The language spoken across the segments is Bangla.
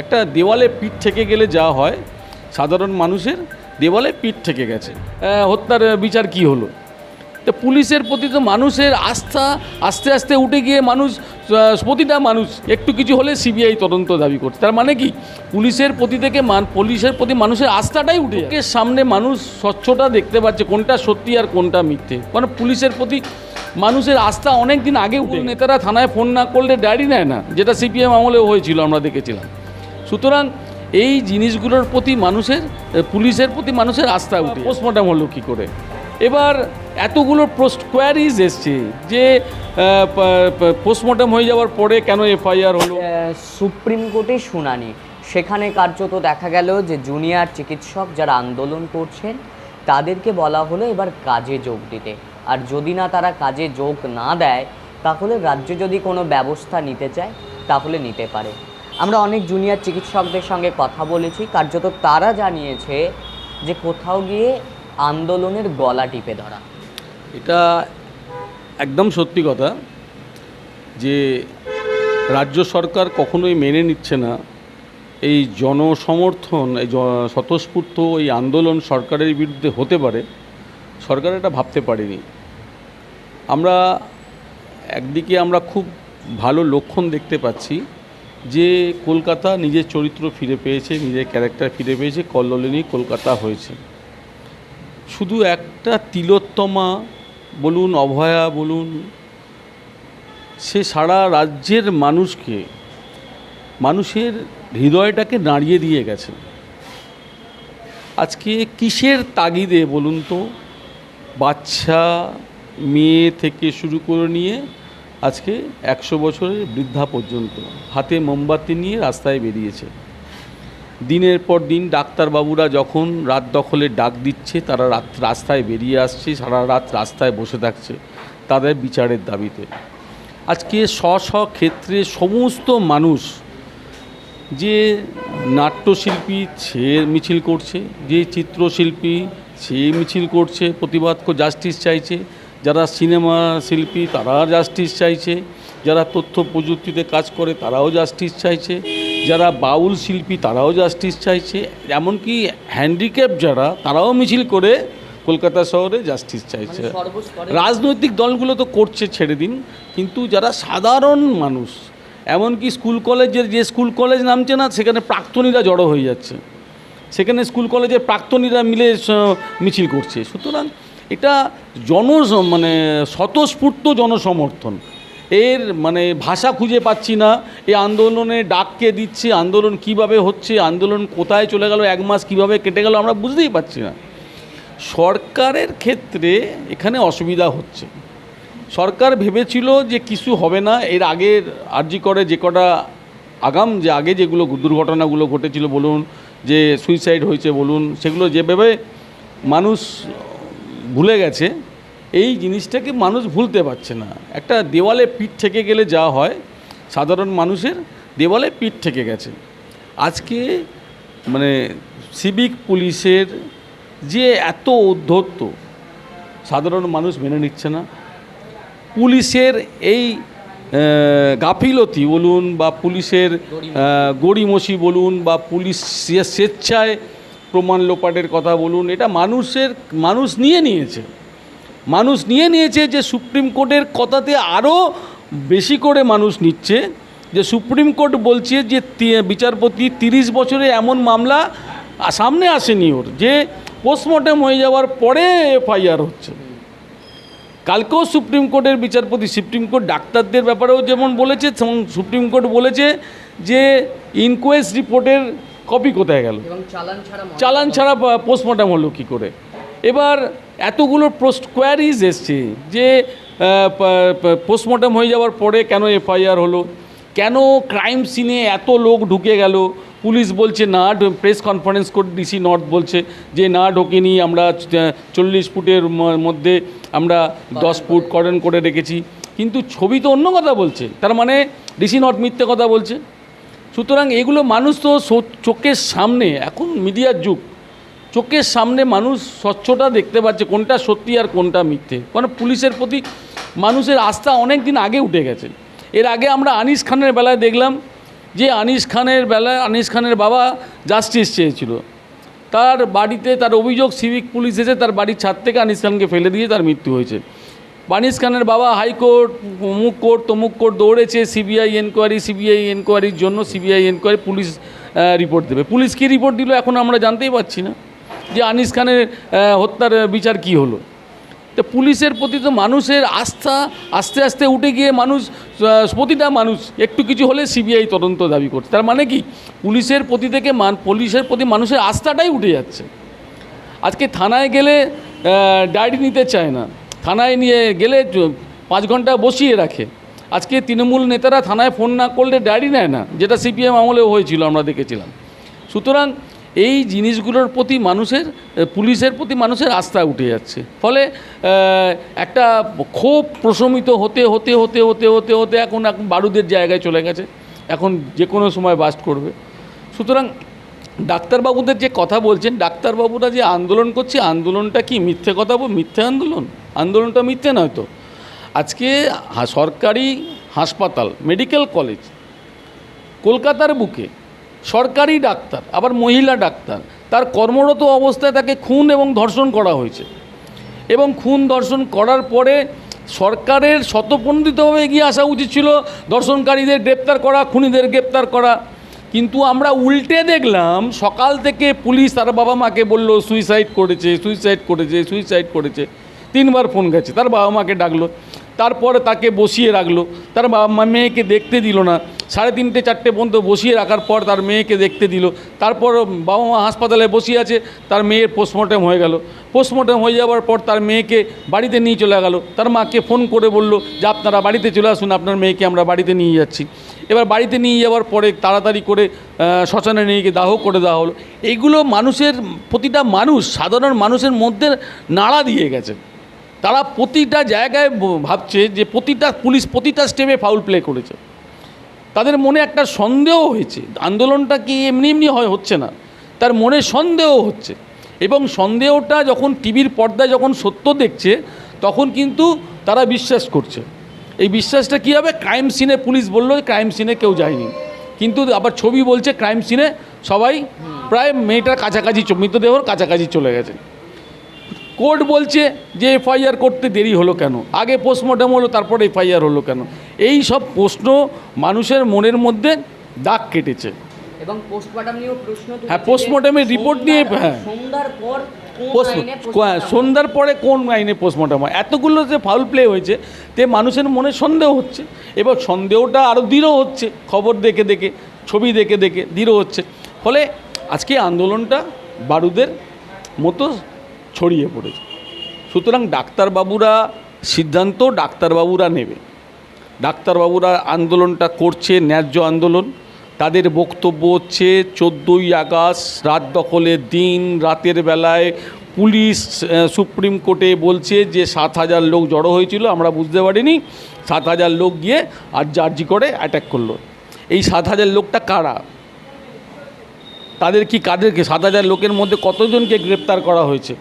একটা দেওয়ালে পিঠ থেকে গেলে যা হয় সাধারণ মানুষের দেওয়ালে পিঠ থেকে গেছে। হত্যার বিচার কি হলো? তো পুলিশের প্রতি তো মানুষের আস্থা আস্তে আস্তে উঠে গিয়ে মানুষ প্রতিটা মানুষ একটু কিছু হলে সিবিআই তদন্ত দাবি করছে। তার মানে কি? পুলিশের প্রতি থেকে মান পুলিশের প্রতি মানুষের আস্থাটাই উঠে। চোখের সামনে মানুষ স্বচ্ছটা দেখতে পাচ্ছে কোনটা সত্যি আর কোনটা মিথ্যে। কারণ পুলিশের প্রতি মানুষের আস্থা অনেক দিন আগে উঠে নেতারা থানায় ফোন না করলে ডায়েরি নেয় না যেটা সিপিএম আমলেও হয়েছিল আমরা দেখেছিলাম। সুতরাং এই জিনিসগুলোর প্রতি মানুষের পুলিশের প্রতি মানুষের আস্থা উঠে। পোস্টমর্টম হলো কী করে? এবার এতগুলো পোস্ট কোয়ারিজ এসছে যে পোস্টমর্টম হয়ে যাওয়ার পরে কেন এফআইআর হলো? সুপ্রিম কোর্টে শুনানি। সেখানে কার্যত দেখা গেল যে জুনিয়র চিকিৎসক যারা আন্দোলন করছেন তাদেরকে বলা হলো এবার কাজে যোগ দিতে। আর যদি না তারা কাজে যোগ না দেয় তাহলে রাজ্য যদি কোনো ব্যবস্থা নিতে চায় তাহলে নিতে পারে। আমরা অনেক জুনিয়র চিকিৎসকদের সঙ্গে কথা বলেছি। কার্যত তারা জানিয়েছে যে কোথাও গিয়ে আন্দোলনের গলা টিপে ধরা। এটা একদম সত্যি কথা যে রাজ্য সরকার কখনোই মেনে নিচ্ছে না। এই জনসমর্থন, এই স্বতঃস্ফূর্ত এই আন্দোলন সরকারের বিরুদ্ধে হতে পারে, সরকার এটা ভাবতে পারেনি। আমরা একদিকে আমরা খুব ভালো লক্ষণ দেখতে পাচ্ছি যে কলকাতা নিজের চরিত্র ফিরে পেয়েছে, নিজের ক্যারেক্টার ফিরে পেয়েছে কল্লোলিনী কলকাতা হয়েছে। শুধু একটা তিলোত্তমা বলুন, অভয়া বলুন, সে সারা রাজ্যের মানুষকে, মানুষের হৃদয়টাকে নাড়িয়ে দিয়ে গেছে। আজকে কিসের তাগিদে বলুন তো? বাচ্চা, মেয়ে থেকে শুরু করে নিয়ে আজকে একশো বছরের বৃদ্ধা পর্যন্ত হাতে মোমবাতি নিয়ে রাস্তায় বেরিয়েছে। দিনের পর দিন ডাক্তারবাবুরা যখন রাত দখলে ডাক দিচ্ছে, তারা রাত রাস্তায় বেরিয়ে আসছে, সারা রাত রাস্তায় বসে থাকছে তাদের বিচারের দাবিতে। আজকে স্ব স্ব ক্ষেত্রে সমস্ত মানুষ যে নাট্যশিল্পী সে মিছিল করছে, যে চিত্রশিল্পী সে মিছিল করছে, প্রতিবাদ জাস্টিস চাইছে যারা সিনেমা শিল্পী তারা জাস্টিস চাইছে যারা তথ্য প্রযুক্তিতে কাজ করে তারাও জাস্টিস চাইছে যারা বাউল শিল্পী তারাও জাস্টিস চাইছে এমনকি হ্যান্ডিক্যাপ যারা তারাও মিছিল করে কলকাতা শহরে জাস্টিস চাইছে। রাজনৈতিক দলগুলো তো করছে ছেড়ে দিন কিন্তু যারা সাধারণ মানুষ এমনকি স্কুল কলেজের যে স্কুল কলেজ নামছে না সেখানে প্রাক্তনীরা জড়ো হয়ে যাচ্ছে। সেখানে স্কুল কলেজের প্রাক্তনীরা মিলে মিছিল করছে। সুতরাং এটা জন মানে স্বতঃস্ফূর্ত জনসমর্থন। এর মানে ভাষা খুঁজে পাচ্ছি না এই আন্দোলনে ডাককে দিচ্ছে, আন্দোলন কীভাবে হচ্ছে, আন্দোলন কোথায় চলে গেল, এক মাস কীভাবে কেটে গেল আমরা বুঝতেই পারছি না। সরকারের ক্ষেত্রে এখানে অসুবিধা হচ্ছে। সরকার ভেবেছিল যে কিছু হবে না, এর আগের আর্জি করে যে কটা আগাম, যে আগে যেগুলো দুর্ঘটনাগুলো ঘটেছিল, বলুন যে সুইসাইড হয়েছে, বলুন, সেগুলো যেভাবে মানুষ ভুলে গেছে, এই জিনিসটাকে মানুষ ভুলতে পারছে না। একটা দেওয়ালে পিঠ থেকে গেলে যা হয়, সাধারণ মানুষের দেওয়ালে পিঠ থেকে গেছে। আজকে মানে সিভিক পুলিশের যে এত উদ্ধত্ত সাধারণ মানুষ মেনে নিচ্ছে না। পুলিশের এই গাফিলতি বলুন বা পুলিশের গড়িমসি বলুন বা পুলিশ স্বেচ্ছায় প্রমাণ লোপাটের কথা বলুন, এটা মানুষের, মানুষ নিয়ে নিয়েছে। মানুষ নিয়ে নিয়েছে যে সুপ্রিম কোর্টের কথাতে আরও বেশি করে মানুষ নিচ্ছে, যে সুপ্রিম কোর্ট বলছে যে বিচারপতি তিরিশ বছরে এমন মামলা সামনে আসেনি ওর, যে পোস্টমর্টেম হয়ে যাওয়ার পরে এফআইআর হচ্ছে। কালকেও সুপ্রিম কোর্টের বিচারপতি, সুপ্রিম কোর্ট ডাক্তারদের ব্যাপারেও যেমন বলেছে সুপ্রিম কোর্ট বলেছে যে ইনকোয়েস্ট রিপোর্টের কপি কোথায় গেল? চালান ছাড়া পোস্টমর্টম হলো কী করে? এবার এতগুলো পোস্ট কোয়ারিজ এসছে যে পোস্টমর্টম হয়ে যাওয়ার পরে কেন এফআইআর হলো? কেন ক্রাইম সিনে এত লোক ঢুকে গেল? পুলিশ বলছে না প্রেস কনফারেন্স করে ডিসি নর্থ বলছে যে না ঢোকেনি আমরা চল্লিশ ফুটের মধ্যে আমরা দশ ফুট কর্ডন করে রেখেছি। কিন্তু ছবি তো অন্য কথা বলছে। তার মানে ডিসি নর্থ মিথ্যে কথা বলছে? সুতরাং এগুলো মানুষ তো চোখের সামনে, এখন মিডিয়ার যুগ, চোখের সামনে মানুষ স্বচ্ছটা দেখতে পাচ্ছে, কোনটা সত্যি আর কোনটা মিথ্যে। কারণ পুলিশের প্রতি মানুষের আস্থা অনেক দিন আগে উঠে গেছে। এর আগে আমরা আনিস খানের বেলায় দেখলাম যে আনিস খানের বেলায়, আনিস খানের বাবা জাস্টিস চেয়েছিল। তার বাড়িতে তার অভিযোগ, সিভিক পুলিশ এসে তার বাড়ির ছাদ থেকে আনিস খানকে ফেলে দিয়ে তার মৃত্যু হয়েছে। আনিস খানের বাবা হাইকোর্ট, অমুক কোর্ট, তমুক কোর্ট দৌড়েছে, সিবিআই এনকোয়ারি সিবিআই এনকোয়ারির জন্য সিবিআই এনকোয়ারি পুলিশ রিপোর্ট দেবে। পুলিশ কী রিপোর্ট দিল এখন আমরা জানতেই পারছি না যে আনিস খানের হত্যার বিচার কি হলো। তো পুলিশের প্রতি তো মানুষের আস্থা, আস্তে আস্তে উঠে গিয়ে মানুষ প্রতিটা মানুষ, একটু কিছু হলে সিবিআই তদন্ত দাবি করছে। তার মানে কি? পুলিশের প্রতি থেকে মান, পুলিশের প্রতি মানুষের আস্থাটাই উঠে যাচ্ছে। আজকে থানায় গেলে ডায়েরি নিতে চায় না। থানায় নিয়ে গেলে পাঁচ ঘণ্টা বসিয়ে রাখে। আজকে তৃণমূল নেতারা থানায় ফোন না করলে ডায়েরি নেয় না, যেটা সিপিএম আমলেও হয়েছিল, আমরা দেখেছিলাম। সুতরাং এই জিনিসগুলোর প্রতি মানুষের, পুলিশের প্রতি মানুষের আস্থা উঠে যাচ্ছে। ফলে একটা ক্ষোভ প্রশমিত হতে হতে হতে হতে হতে হতে এখন এখন বারুদের জায়গায় চলে গেছে। এখন যে কোনো সময় বাস্ট করবে। সুতরাং ডাক্তারবাবুদের যে কথা বলছেন, ডাক্তারবাবুরা যে আন্দোলন করছে, আন্দোলনটা কি মিথ্যে কথা বল, মিথ্যে আন্দোলন? আন্দোলনটা মিথ্যে নয় তো। আজকে সরকারি হাসপাতাল, মেডিকেল কলেজ, কলকাতার বুকে সরকারি ডাক্তার, আবার মহিলা ডাক্তার, তার কর্মরত অবস্থায় তাকে খুন এবং ধর্ষণ করা হয়েছে। এবং খুন, ধর্ষণ করার পরে সরকারের শতপণ্ডিতভাবে এগিয়ে আসা উচিত ছিল ধর্ষণকারীদের গ্রেপ্তার করা, খুনিদের গ্রেপ্তার করা। কিন্তু আমরা উল্টে দেখলাম, সকাল থেকে পুলিশ তার বাবা মাকে বলল সুইসাইড করেছে সুইসাইড করেছে সুইসাইড করেছে। তিনবার ফোন গেছে, তার বাবা মাকে ডাকলো, তারপরে তাকে বসিয়ে রাখল। তার বাবা মা মেয়েকে দেখতে দিল না। সাড়ে তিনটে, চারটে পর্যন্ত বসিয়ে রাখার পর তার মেয়েকে দেখতে দিল। তারপর বাবা মা হাসপাতালে বসিয়ে আছে, তার মেয়ের পোস্টমর্টম হয়ে গেল। পোস্টমর্টম হয়ে যাওয়ার পর তার মেয়েকে বাড়িতে নিয়ে চলে গেল। তার মাকে ফোন করে বলল যে, আপনারা বাড়িতে চলে আসুন, আপনার মেয়েকে আমরা বাড়িতে নিয়ে যাচ্ছি। এবার বাড়িতে নিয়ে যাওয়ার পরে তাড়াতাড়ি করে শ্মশানে নিয়ে গিয়ে দাহ করে দেওয়া হলো। এইগুলো মানুষের, প্রতিটা মানুষ, সাধারণ মানুষের মধ্যে নাড়া দিয়ে গেছে। তারা প্রতিটা জায়গায় ভাবছে যে প্রতিটা পুলিশ প্রতিটা স্টেপে ফাউল প্লে করেছে। তাদের মনে একটা সন্দেহ হয়েছে। আন্দোলনটা কি এমনি এমনি হয়, হচ্ছে না। তার মনে সন্দেহ হচ্ছে। এবং সন্দেহটা যখন টিভির পর্দায় যখন সত্য দেখছে, তখন কিন্তু তারা বিশ্বাস করছে। এই বিশ্বাসটা কী হবে? ক্রাইম সিনে পুলিশ বলল ক্রাইম সিনে কেউ যায়নি। কিন্তু আবার ছবি বলছে ক্রাইম সিনে সবাই প্রায় মেয়েটার কাছাকাছি মৃতদেহর কাছাকাছি চলে গেছে। কোর্ট বলছে যে এফআইআর করতে দেরি হলো কেন? আগে পোস্টমর্টম হলো তারপরে এফআইআর হলো কেন? এই সব প্রশ্ন মানুষের মনের মধ্যে দাগ কেটেছে। এবং পোস্টমর্টম নিয়েও প্রশ্ন হ্যাঁ, যে রিপোর্ট নিয়ে, হ্যাঁ। সন্ধ্যার পর পোস্ট? সন্ধ্যার পরে কোন আইনে পোস্টমর্টম হয়? এতগুলো যে ফাউল প্লে হয়েছে তে মানুষের মনে সন্দেহ হচ্ছে। এবার সন্দেহটা আরও দৃঢ় হচ্ছে। খবর দেখে দেখে ছবি দেখে দেখে দৃঢ় হচ্ছে। ফলে আজকে আন্দোলনটা বারুদের মতো ছড়িয়ে পড়েছে। সুতরাং ডাক্তারবাবুরা সিদ্ধান্ত ডাক্তারবাবুরা নেবে। ডাক্তারবাবুরা আন্দোলনটা করছে ন্যায্য আন্দোলন। তাদের বক্তব্য হচ্ছে, চোদ্দোই আগস্ট রাত দখলের দিন, রাতের বেলায় পুলিশ সুপ্রিম কোর্টে বলছে যে সাত হাজার লোক জড়ো হয়েছিল, আমরা বুঝতে পারিনি। সাত হাজার লোক গিয়ে আর জার্জি করে অ্যাটাক করল। এই সাত হাজার লোকটা কারা? তাদের কি কাদেরকে? সাত হাজার লোকের মধ্যে কতজনকে গ্রেপ্তার করা হয়েছে?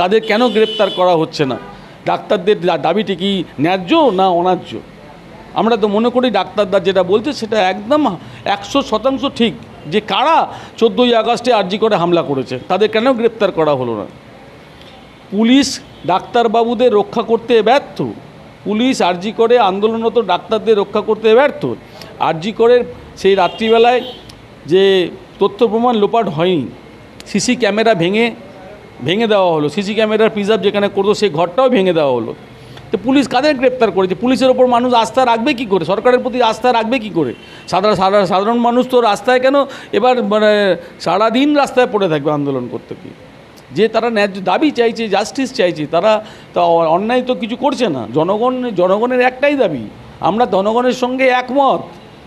তাদের কেন গ্রেপ্তার করা হচ্ছে না? ডাক্তারদের দাবিটি কি ন্যায্য না অন্যায্য আমরা তো মনে করি ডাক্তাররা যেটা বলছে সেটা একদম একশো শতাংশ ঠিক যে কারা চোদ্দোই আগস্টে আর্জি করে হামলা করেছে, তাদের কেন গ্রেপ্তার করা হলো না? পুলিশ ডাক্তারবাবুদের রক্ষা করতে ব্যর্থ, পুলিশ আরজি করে আন্দোলনরত ডাক্তারদের রক্ষা করতে ব্যর্থ, আরজি করে সেই রাত্রিবেলায় যে তথ্য প্রমাণ লোপাট হয়নি, সিসি ক্যামেরা ভেঙে ভেঙে দেওয়া হলো, সিসি ক্যামেরার প্রিজার্ভ যেখানে করতো সেই ঘরটাও ভেঙে দেওয়া হলো। তো পুলিশ কাদের গ্রেপ্তার করেছে পুলিশের ওপর মানুষ আস্থা রাখবে কি করে? সরকারের প্রতি আস্থা রাখবে কি করে? সাধারণ সাধারণ মানুষ তো রাস্তায় কেন এবার মানে সারাদিন রাস্তায় পড়ে থাকবে আন্দোলন করতে গিয়ে? যে তারা ন্যায্য দাবি চাইছে জাস্টিস চাইছে, তারা তা অন্যায় তো কিছু করছে না। জনগণ, জনগণের একটাই দাবি। আমরা জনগণের সঙ্গে একমত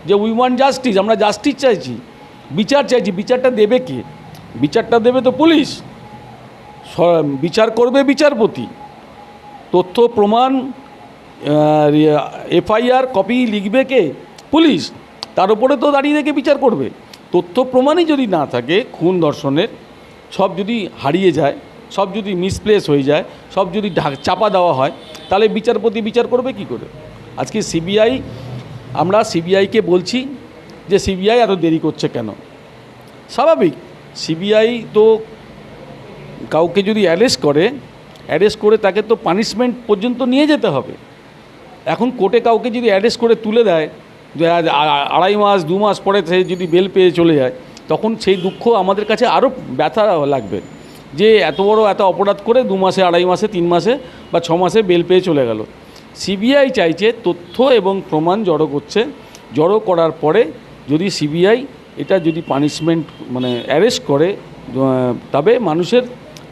যে উই ওয়ান্ট জাস্টিস আমরা জাস্টিস চাইছি। বিচার চাইছি, বিচারটা দেবে কে? বিচারটা দেবে তো পুলিশ। বিচার করবে বিচারপতি। তথ্য প্রমাণ এফআইআর কপি লিখবে কে? পুলিশ। তার উপরে তো দাঁড়িয়ে রেখে বিচার করবে। তথ্য প্রমাণই যদি না থাকে, খুন ধর্ষণের সব যদি হারিয়ে যায়, সব যদি মিসপ্লেস হয়ে যায়, সব যদি ঢাক- চাপা দেওয়া হয়, তাহলে বিচারপতি বিচার করবে কি করে? আজকে সিবিআই, আমরা সিবিআইকে বলছি যে সিবিআই এত দেরি করছে কেন? স্বাভাবিক। সিবিআই তো কাউকে যদি অ্যারেস্ট করে অ্যারেস্ট করে তাকে তো পানিশমেন্ট পর্যন্ত নিয়ে যেতে হবে। এখন কোর্টে কাউকে যদি অ্যারেস্ট করে তুলে দেয় আড়াই মাস, দু মাস পরে সে যদি বেল পেয়ে চলে যায়, তখন সেই দুঃখ আমাদের কাছে আরও ব্যথা লাগবে। যে এত বড় এত অপরাধ করে দু মাসে, আড়াই মাসে, তিন মাসে বা ছ মাসে বেল পেয়ে চলে গেল। সিবিআই চাইছে তথ্য এবং প্রমাণ জড়ো করছে। জড়ো করার পরে যদি সিবিআই এটা যদি পানিশমেন্ট মানে অ্যারেস্ট করে তবে মানুষের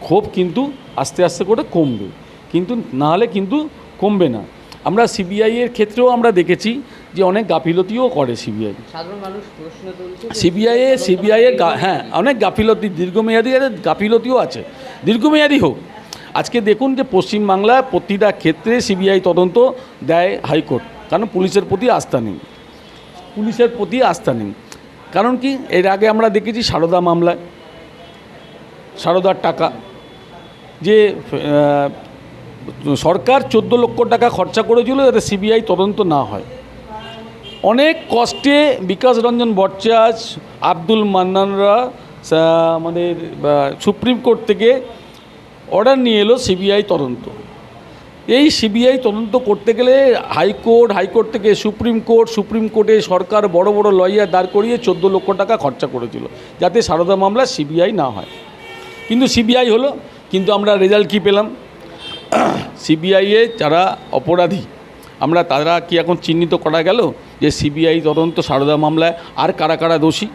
ক্ষোভ কিন্তু আস্তে আস্তে করে কমবে। কিন্তু না হলে কিন্তু কমবে না। আমরা সিবিআই এর ক্ষেত্রেও আমরা দেখেছি যে অনেক গাফিলতিও করে সিবিআই সাধারণ মানুষ প্রশ্ন তুলছে যে সিবিআই সিবিআই এর গা- হ্যাঁ অনেক গাফিলতি দীর্ঘমেয়াদী গাফিলতিও আছে। দীর্ঘমেয়াদী হোক। আজকে দেখুন যে পশ্চিমবাংলায় প্রতিটা ক্ষেত্রে সিবিআই তদন্ত দেয় হাইকোর্ট কারণ পুলিশের প্রতি আস্থা নেই। পুলিশের প্রতি আস্থা নেই। কারণ কি? এর আগে আমরা দেখেছি সারদা মামলায়। সারদার টাকা। যে সরকার চোদ্দ লক্ষ টাকা খরচা করেছিল যাতে সিবিআই তদন্ত না হয়। অনেক কষ্টে বিকাশ রঞ্জন ভট্টাচার্য, আব্দুল মান্নানরা আমাদের সুপ্রিম কোর্ট থেকে অর্ডার নিয়ে এলো সিবিআই তদন্ত। এই সিবিআই তদন্ত করতে গেলে হাইকোর্ট হাইকোর্ট থেকে সুপ্রিম কোর্ট, সুপ্রিম কোর্টে সরকার বড় বড় লয়ার দাঁড় করিয়ে চোদ্দ লক্ষ টাকা খরচা করেছিল, যাতে সারদা মামলা সিবিআই না হয়। কিন্তু সিবিআই হলো কিন্তু আমরা রেজাল্ট কী পেলাম? সিবিআইয়ে যারা অপরাধী, আমরা তারা কি এখন চিহ্নিত করা গেল যে সিবিআই তদন্ত সারদা মামলায় আর কারা কারা দোষী?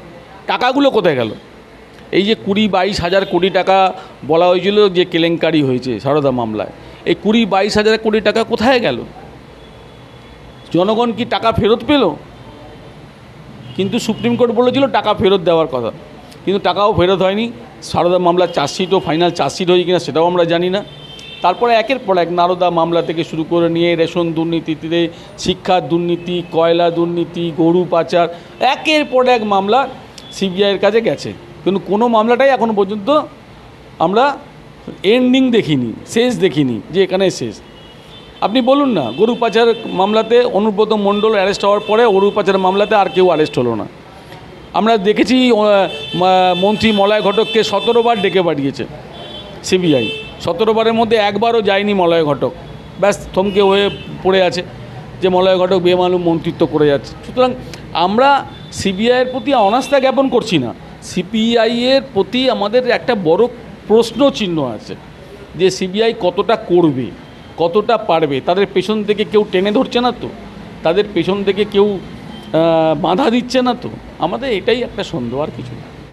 টাকাগুলো কোথায় গেল? এই যে কুড়ি বাইশ হাজার কোটি টাকা বলা হয়েছিল যে কেলেঙ্কারি হয়েছে সারদা মামলায়, এই কুড়ি বাইশ হাজার কোটি টাকা কোথায় গেল? জনগণ কি টাকা ফেরত পেল? কিন্তু সুপ্রিম কোর্ট বলেছিল টাকা ফেরত দেওয়ার কথা। কিন্তু টাকাও ফেরত হয়নি। সারদা মামলার চার্জশিটও ফাইনাল চার্জশিট হয়েছে কিনা সেটাও আমরা জানি না। তারপরে একের পর এক নারদা মামলা থেকে শুরু করে নিয়ে রেশন দুর্নীতিতে শিক্ষার দুর্নীতি, কয়লা দুর্নীতি, গরু পাচার, একের পর এক মামলা সিবিআইয়ের কাছে গেছে। কিন্তু কোনো মামলাটাই এখনও পর্যন্ত আমরা এন্ডিং দেখিনি, শেষ দেখিনি, যে এখানে শেষ। আপনি বলুন না, গরু পাচার মামলাতে অনুব্রত মণ্ডল অ্যারেস্ট হওয়ার পরে গরু পাচার মামলাতে আর কেউ অ্যারেস্ট হলো না। আমরা দেখেছি মন্ত্রী মলয় ঘটককে সতেরো বার ডেকে পাঠিয়েছে সিবিআই। সতেরো বারের মধ্যে একবারও যায়নি মলয় ঘটক। ব্যাস, থমকে হয়ে পড়ে আছে যে মলয় ঘটক বেমালুম মন্ত্রিত্ব করে যাচ্ছে। সুতরাং আমরা সিবিআইয়ের প্রতি অনাস্থা জ্ঞাপন করছি না। সিপিআইয়ের প্রতি আমাদের একটা বড় প্রশ্ন চিহ্ন আছে যে সিবিআই কতটা করবে, কতটা পারবে। তাদের পেছন থেকে কেউ টেনে ধরছে না তো? তাদের পেছন থেকে কেউ বাধা দিচ্ছে না তো? আমাদের এটাই একটা সন্দেহ আর কিছু না।